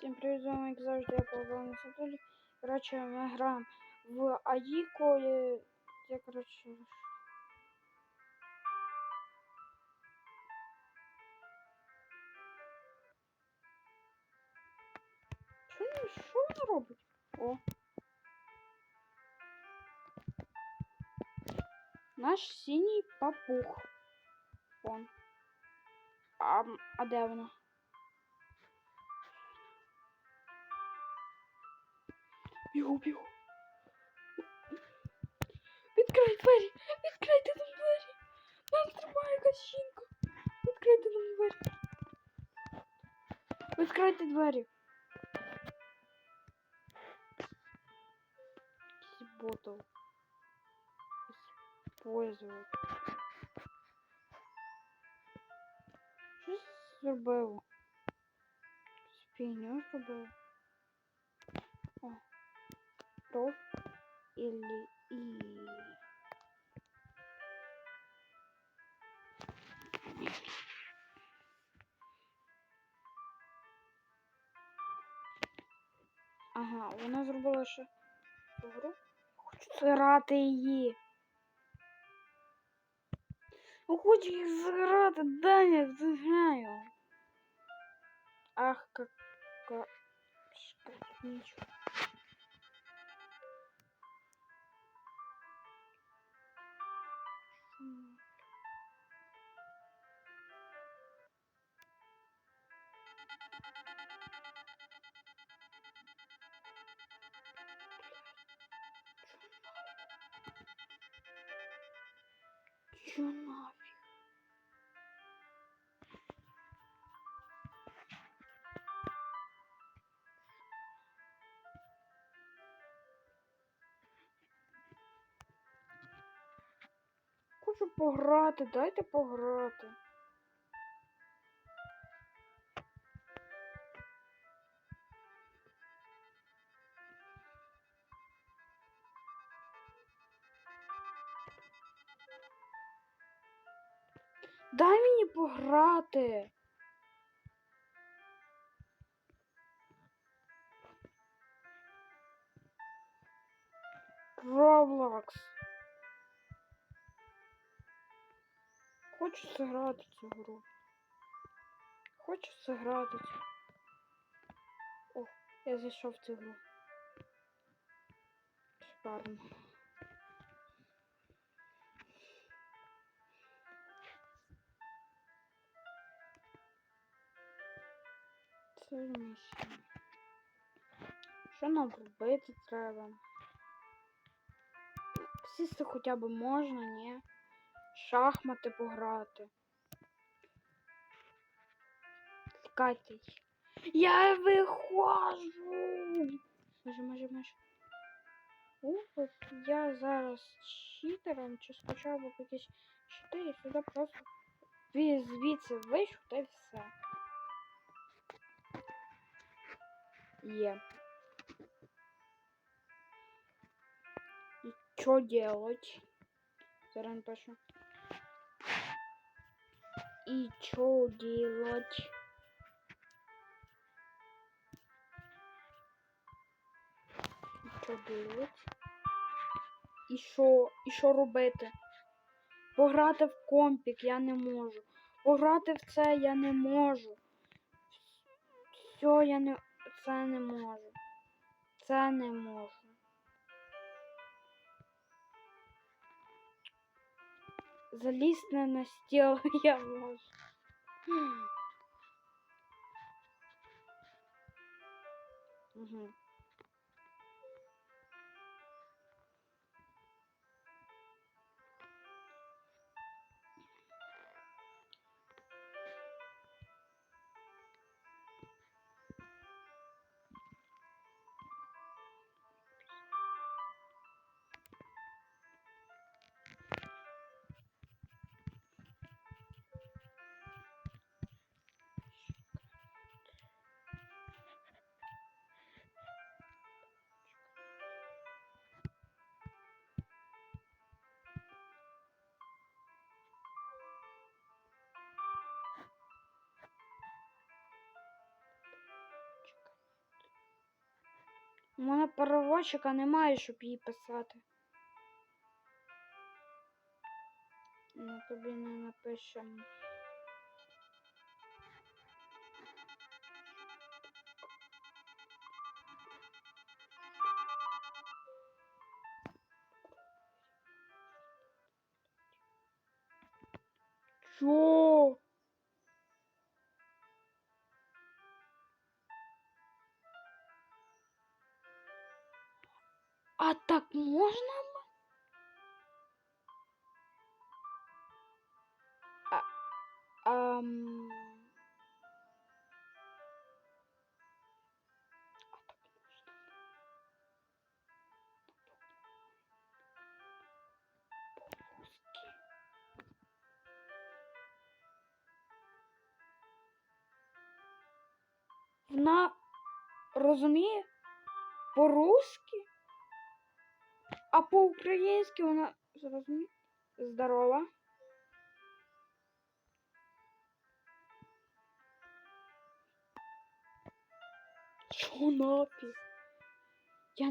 Всім привіт, з вами, як завжди, я Павло Сатулі. Коротше, ми граємо в Аїко. Я, коротше. Що, що вона робить? О. Наш синій папух. Вон. А, а де вона? Бігу, бігу. Відкрий двері! Відкрийте нам двері! Нас тримає якась жінка! Відкрийте нам двері! Відкрийте двері! Якийсь ботл. Использовать. Що зробив? Спіню зробив. О. Проф или и. Ага, вона зробила ще гру. Хочу зграти її. Ну, Хочу їх зграти, дай я зграю. Ах, как... как... Нічого. Чё нафиг? Хочу пограти, дайте пограти. Пограти. Roblox. Хочу зіграти цю гру. Хочу зіграти цю. О, я зайшов в цю гру. Шикарно. Місія. Що нам робити треба? Сісти хоча б можна, ні? Шахмати пограти. Тікайте. Я виходжу. Може, може, може. О, от я зараз читером чи би якісь щити і сюди просто звідси вийшов та й все. Є. И что делать? Зараз напишу. И что делать? І що делать? І що? І що робити? Пограти в компік я не можу. Пограти в це я не можу. Все, я не. Це не можу. Це не можу. Залізти на стіл я можу. Угу. У мене переводчика немає, щоб її писати. Ну, тобі не напишемо. Чо? Вона розуміє по-русски, а по-українськи вона зрозуміє. Здорова. Чого напис? Я...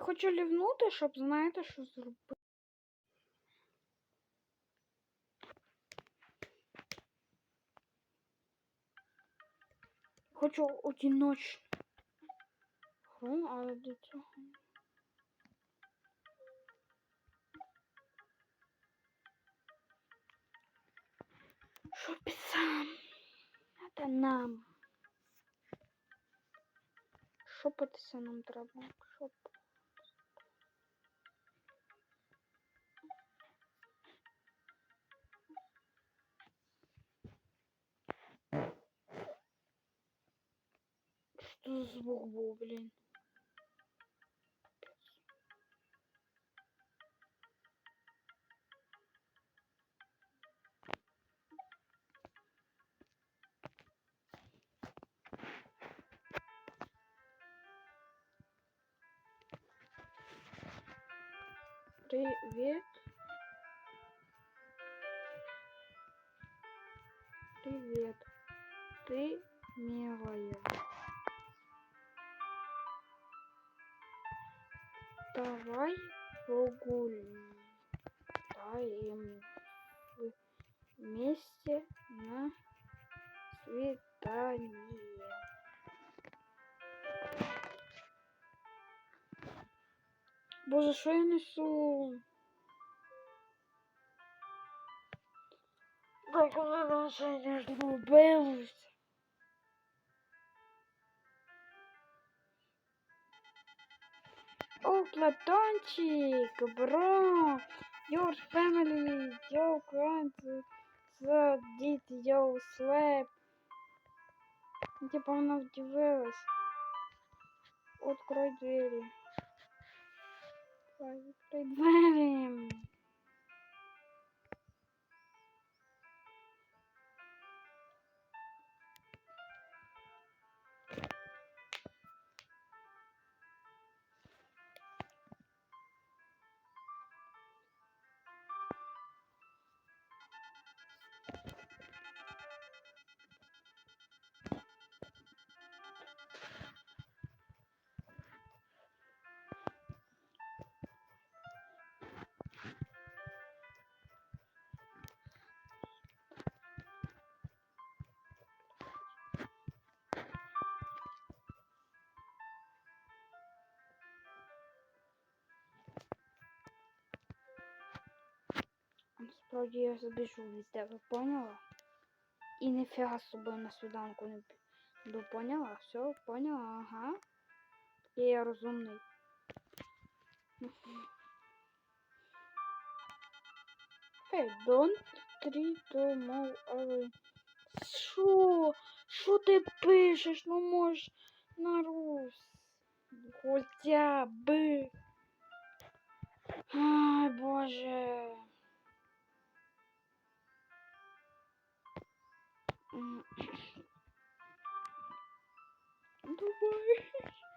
Я хочу лівнути, щоб знаєте, що зробити. Хочу одиночну гру, але до цього. Що писам? Це нам. Шопитися нам треба. Шоп. За звук блин? Привет. Привет. Погуляем в- вместе на свидание. Боже, що я несу? О, Платончик, бро, your family, your friends, the did your slap. Типа вона вдивилась. Открой двери. Открой двери. Вроді я забіжу від тебе, поняла? І ніфіга з собою на свіданку не піду, поняла? Все, поняла, ага. І я розумний. Hey, don't treat move away. Що? Що ти пишеш? Ну можеш на рус. Хоча би. Ай, боже. Dubai.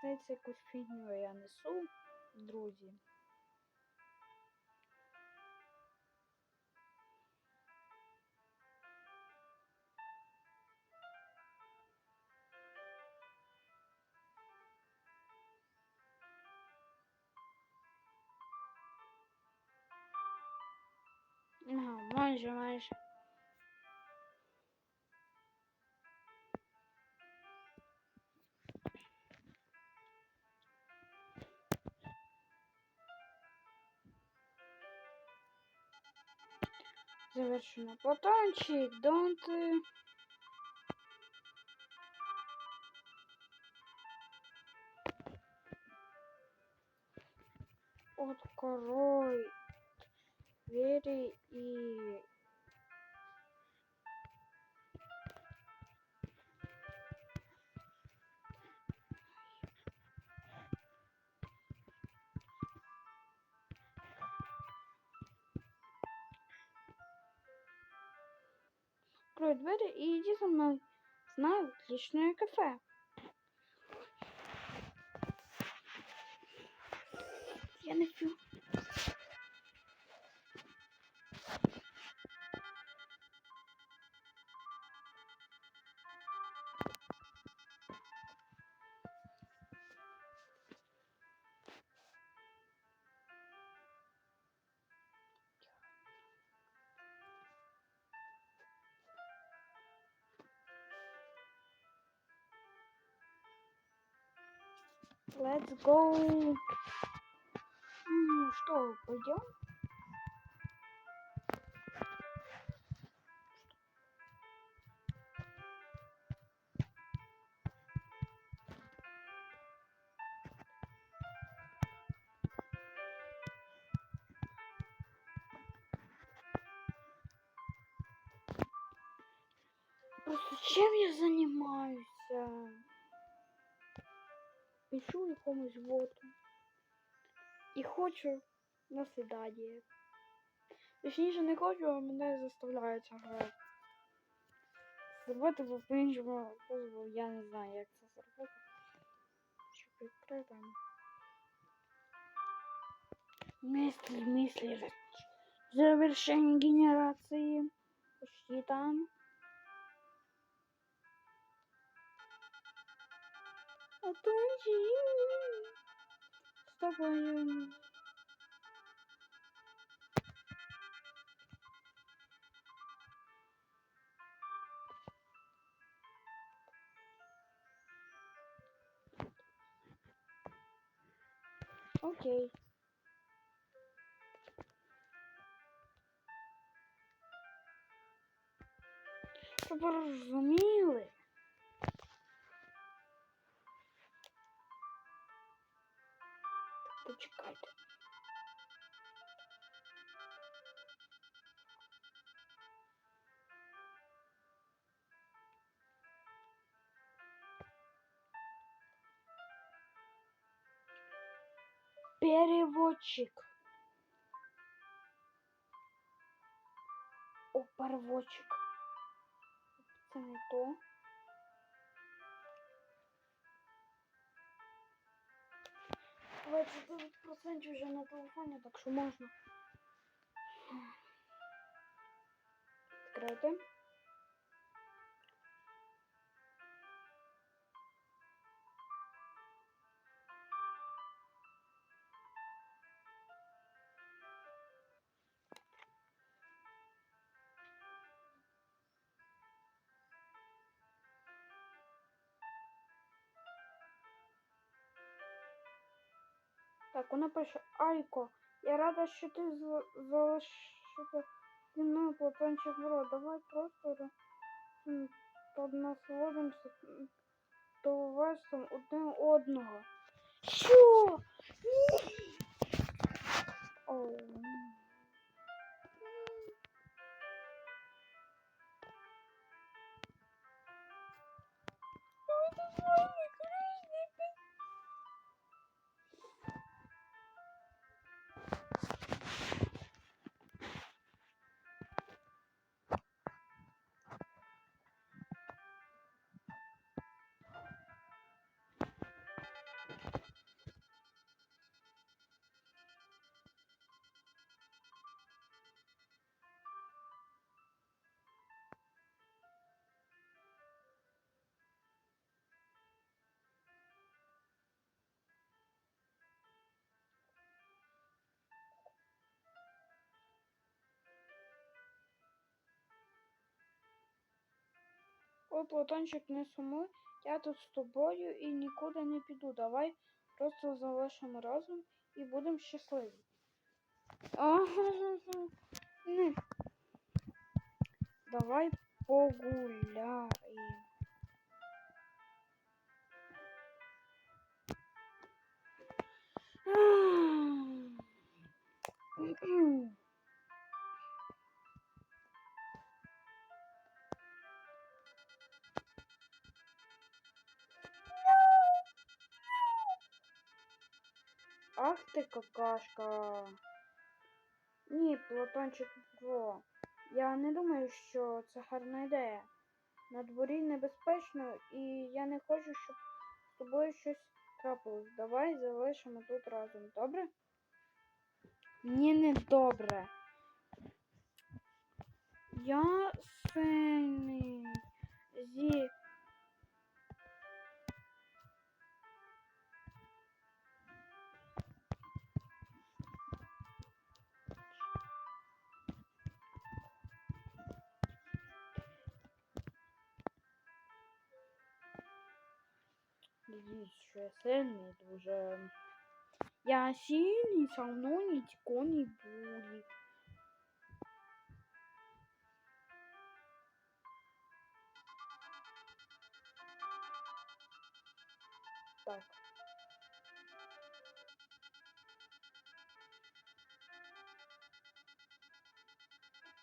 Здається, якусь фігню я несу, друзі. Ага, майже, майже. Завершено. Батончик, don't... э, Открой двери и... Открой двери и иди за мной. Знаю отличное кафе. Я не Let's go. Ну что, пойдем? Просто чем я занимаюсь? Пишу якомусь боту. І хочу на свидання. Точніше не хочу, а мене заставляють грати. Зробити бо по-іншому способу, я не знаю, як це зробити. Щоб відкрити. Мислі, мислі. Завершение генерации. Почти там. А то С тобой. Окей. Щоб ви розуміли. Так, почекайте. Переводчик. О, переводчик. це не то. Двадцять дев'ять процентів вже на телефоні, так що можна. Відкрити. Так, вона пише Айко, я рада, що ти залишився зі мною платончик бро. Давай просто поднасолодимося товариством один одного. Що? Оу. Ой, Платончик, не сумуй, я тут з тобою і нікуди не піду. Давай просто залишимо разом і будемо щасливі. Ні. Давай погуляємо. Ах ти какашка. Ні, Платончик Бро. Я не думаю, що це гарна ідея. На дворі небезпечно, і я не хочу, щоб з тобою щось трапилось. Давай залишимо тут разом, добре? Ні, не добре. Я сильний сильний дуже. Я сильный, со мной ничего не будет. Так.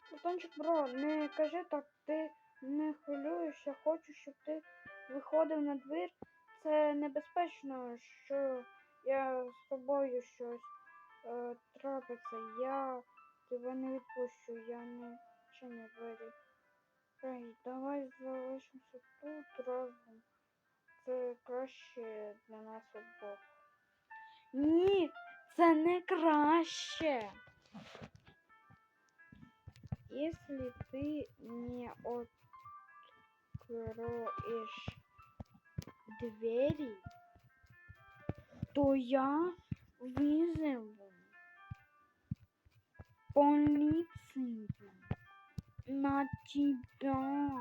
Платончик, бро, не кажи так, ти не хвилюєшся, хочу, щоб ти виходив на двір. Це небезпечно, що я з тобою щось е, трапиться. Я тебе не відпущу, я не чиню двері. Ей, давай залишимося тут разом. Це краще для нас обох. Ні, це не краще. Если ты не откроешь двери, то я вызову полицию на тебя.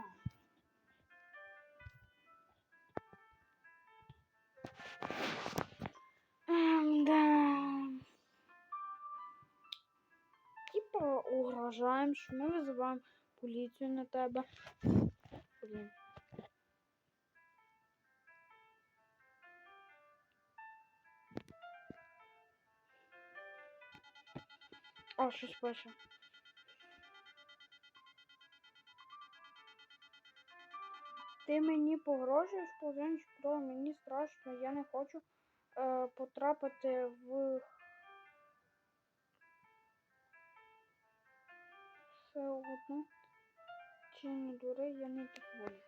Ем, да. Типа угрожаємо, що ми визиваємо поліцію на тебе. Блін. О, щось пише. Ти мені погрожуєш, Платончик, про мені страшно, я не хочу е, потрапити в все одно. Чи відчинення дверей я не дозволю.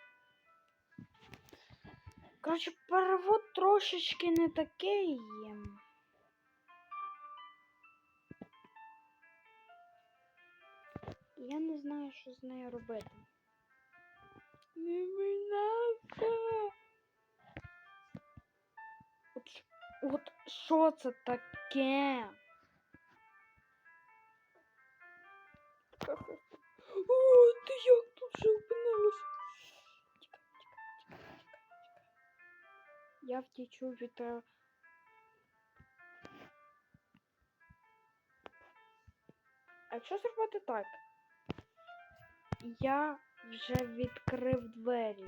Коротше, перевод трошечки не такий. Я не знаю, що з нею робити. Не минався. От, ш- от що це таке? О, ти як тут вже опинилась? Тікай, тікай, тікай, тікай, тікай. Я втічу від. е, А якщо зробити так? Я вже відкрив двері.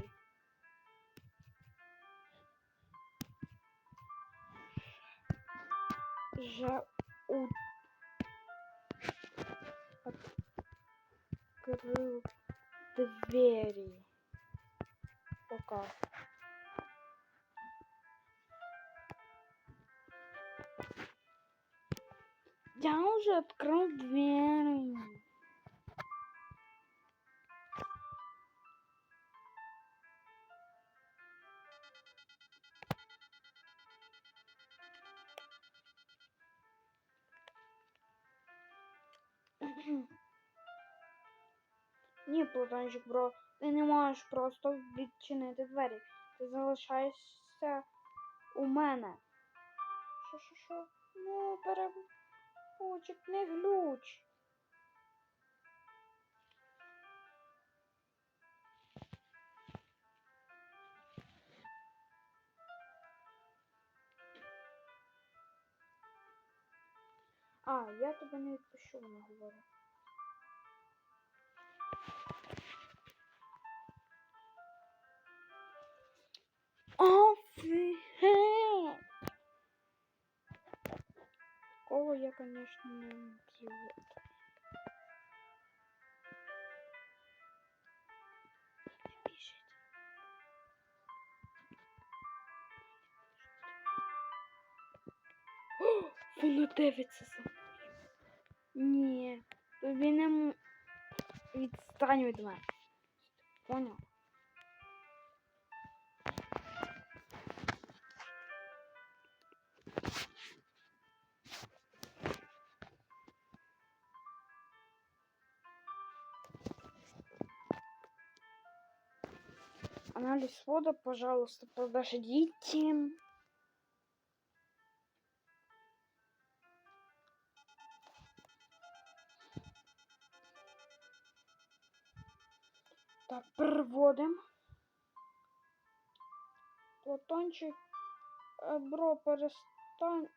Вже у... Открыл двери. Пока. Я уже открыл двери. Ні, Платончик, бро, ти не можеш просто відчинити двері. Ти залишаєшся у мене. Що, що, що? Ну, перебучик, не глюч. А, я тебе не відпущу, вона говорить. Офігеть! Кого я, конечно, не. О, Воно дивиться за мною. Ні, тобі не відстань від мене. Поняв? Анализ свода, пожалуйста, подождите. Так, переводим. Платончик, е, бро, перестань.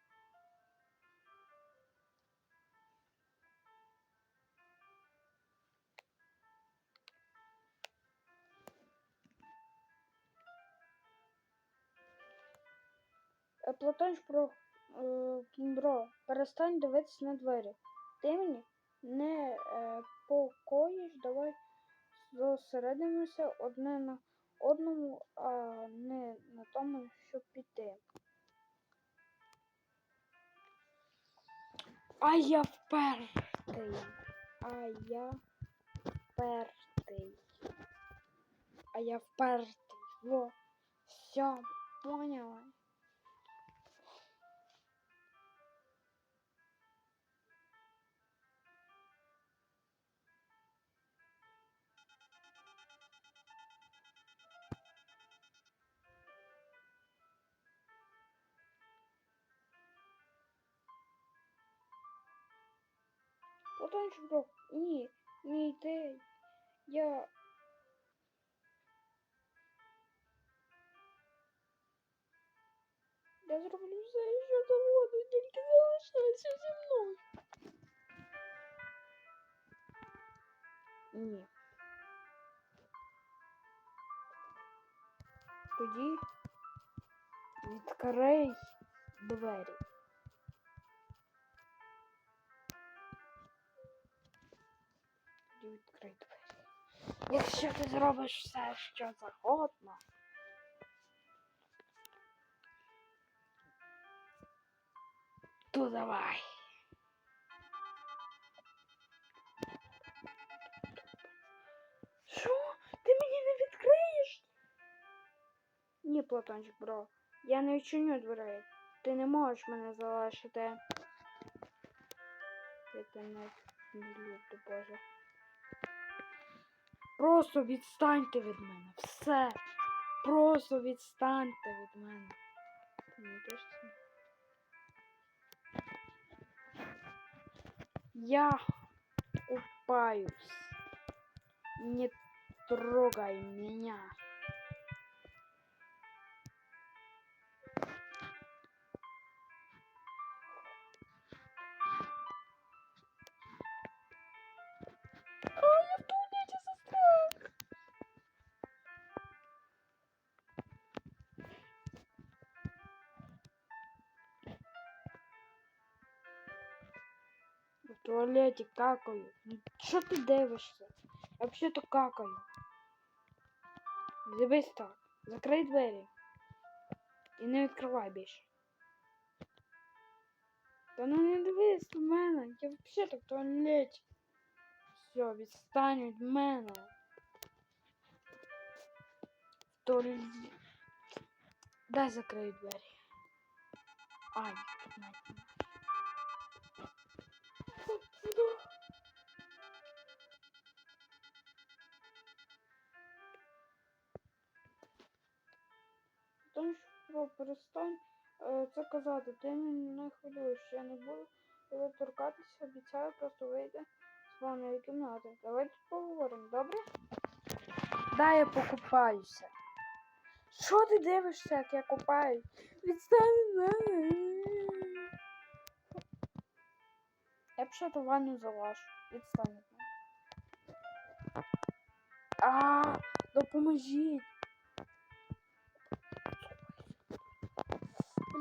Е, Платончик, бро, е, перестань дивитися на двері. Ти мені не е, покоїш, давай зосередимося одне на одному, а не на тому, щоб піти. А я впертий. А я впертий. А я впертий. Во. Все, поняла. Потончик, бро, ні, не йди. Я. Я зроблю все, що завгодно, тільки залишайся зі мною. Ні. Тоді відкрий двері. Якщо ти зробиш все, що заходно, То давай. Що? Ти мені не відкриєш? Ні, платончик, бро. Я не відчиню дверей. Ти не можеш мене залишити. Ти не люблю, боже. Просто відстаньте від мене. Все. Просто відстаньте від мене. Я купаюсь. Не трогай меня. В туалете какаю. Ну, Що ти дивишся? Я взагалі-то какаю. Дивись так. Закрий двері. І не відкривай більше. Та ну не дивись на мене. Я взагалі-то в туалеті. Все, відстань від мене. В туалеті. Дай закрию двері. Ай, тут Тому що перестань е, це казати, ти мене не хвилюєш, я не буду тебе торкатися, обіцяю, просто вийди з ванної кімнати. Давай тут поговоримо, добре? Дай я покупаюся. Що ти дивишся, як я купаюсь? Відстань від мене. Я ще ту ванну залашу. Відстань від мене. А, допоможіть.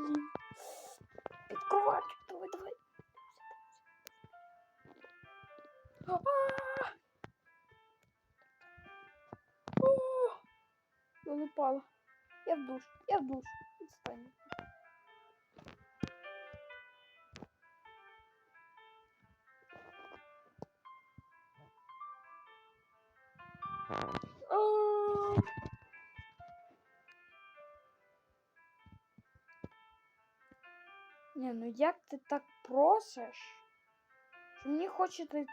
Блін. Відкривай, давай, давай. А! О! Я в душ, я в душ. Відстань. А! Як ти так просиш? Що мені хочеться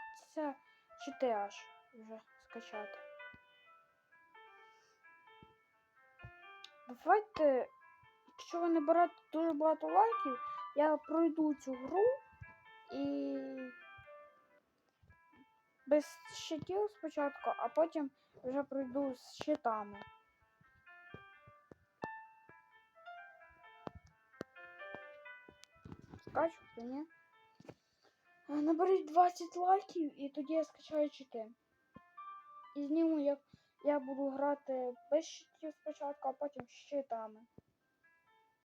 аж вже скачати. Давайте, якщо ви не берете дуже багато лайків, я пройду цю гру і без щитів спочатку, а потім вже пройду з щитами. Скачу, ні. Наберіть 20 лайків і тоді я скачаю чити. І зніму, як я буду грати без щитів спочатку, а потім з щитами.